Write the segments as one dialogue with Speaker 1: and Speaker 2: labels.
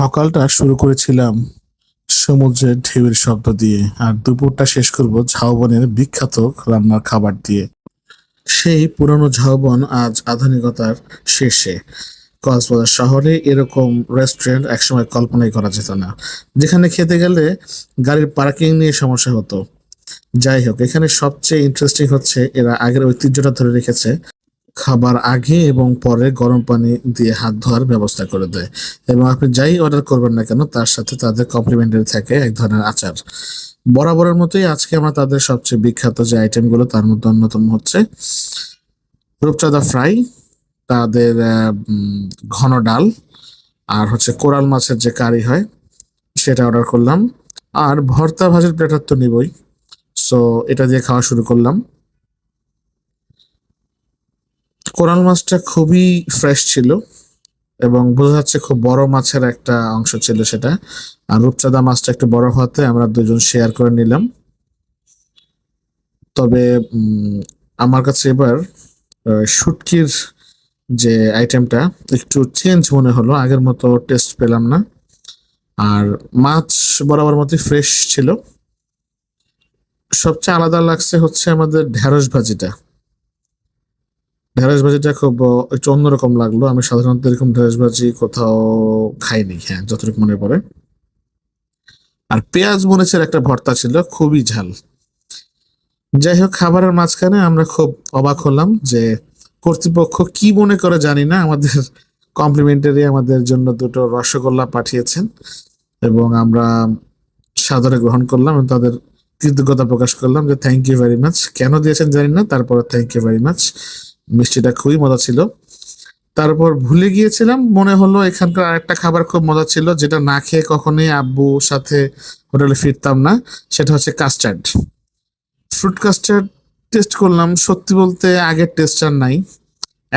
Speaker 1: সকালটা শুরু করেছিলাম সমুদ্রের ঢেউয়ের শব্দ দিয়ে, আর দুপুরটা শেষ করব ঝাউবনের বিখ্যাত রান্নার খাবার দিয়ে। সেই পুরনো ঝাউবন আজ আধুনিকতার শীর্ষে। কক্সবাজার শহরে এরকম রেস্টুরেন্ট একসময় কল্পনাই করা যেত না, যেখানে খেতে গেলে গাড়ির পার্কিং নিয়ে সমস্যা হতো। যাই হোক, এখানে সবচেয়ে ইন্টারেস্টিং হচ্ছে এরা আগের ঐতিহ্যটা ধরে রেখেছে খাবার আগে এবং পরে গরম পানি দিয়ে হাত ধোয়ার ব্যবস্থা করে দেয়। এবং আপনি যাই অর্ডার করবেন না কেন, তার সাথে তাদের কমপ্লিমেন্টারি থাকে এক ধরনের আচার। বরাবরের মতোই আজকে আমরা তাদের সবচেয়ে বিখ্যাত যে আইটেমগুলো তার মধ্যে অন্যতম হচ্ছে রূপচাঁদা ফ্রাই তাদের ঘন ডাল, আর হচ্ছে কোরাল মাছের যে কারি হয়, সেটা অর্ডার করলাম। আর ভর্তা ভাজির প্লেটার তো নিবই। সো এটা দিয়ে খাওয়া শুরু করলাম। কোরাল মাছটা খুবই ফ্রেশ ছিল এবং বোঝা যাচ্ছে খুব বড় মাছের একটা অংশ ছিল সেটা। আর রূপচাঁদা মাছটা একটু বড় হওয়াতে আমরা দুজন শেয়ার করে নিলাম। তবে আমার কাছে এবার শুটকির যে আইটেমটা একটু চেঞ্জ মনে হলো, আগের মতো টেস্ট পেলাম না। আর মাছ বরাবর মতোই ফ্রেশ ছিল। সবচেয়ে আলাদা লাগছে হচ্ছে আমাদের ঢেঁড়স ভাজিটা। ঢেঁড়স ভাজিটা খুব একটু অন্যরকম লাগল। আমি সাধারণত এরকম ঢেঁড়স ভাজি কোথাও খাইনি হ্যাঁ যতটুকু মনে পড়ে। আর পেঁয়াজ মরিচের একটা ভর্তা ছিল, খুবই ঝাল। যাই হোক, খাবারের মাঝখানে আমরা খুব অবাক হলাম যে কর্তৃপক্ষ কি মনে করে জানি না, আমাদের কমপ্লিমেন্টারি আমাদের জন্য দুটো রসগোল্লা পাঠিয়েছেন এবং আমরা সাদরে গ্রহণ করলাম এবং তাদের কৃতজ্ঞতা প্রকাশ করলাম যে থ্যাংক ইউ ভেরি মাচ কেন দিয়েছেন জানি না, তারপরে থ্যাংক ইউ ভেরি মাচ মিষ্টিটা খুবই মজা ছিল। তারপর ভুলে গিয়েছিলাম, মনে হলো এখানকার আরেকটা খাবার খুব মজা ছিল, যেটা না খেয়ে কখনোই আব্বুর সাথে হোটেলে ফিরতাম না, সেটা হচ্ছে কাস্টার্ড ফ্রুট কাস্টার্ড টেস্ট করলাম, সত্যি বলতে আগের টেস্ট আর নাই।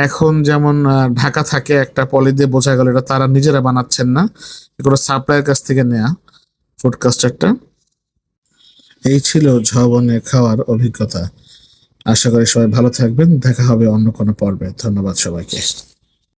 Speaker 1: এখন যেমন ঢাকা থাকে, একটা পলি দিয়ে বোঝা গেল এটা তারা নিজেরা বানাচ্ছেন না, এগুলো সাপ্লাইয়ের কাছ থেকে নেয়া ফুড কাস্টার্ডটা এই ছিল ঝবনে খাওয়ার অভিজ্ঞতা। আশা করি সবাই ভালো থাকবেন। দেখা হবে অন্য কোনো পর্বে। ধন্যবাদ সবাইকে।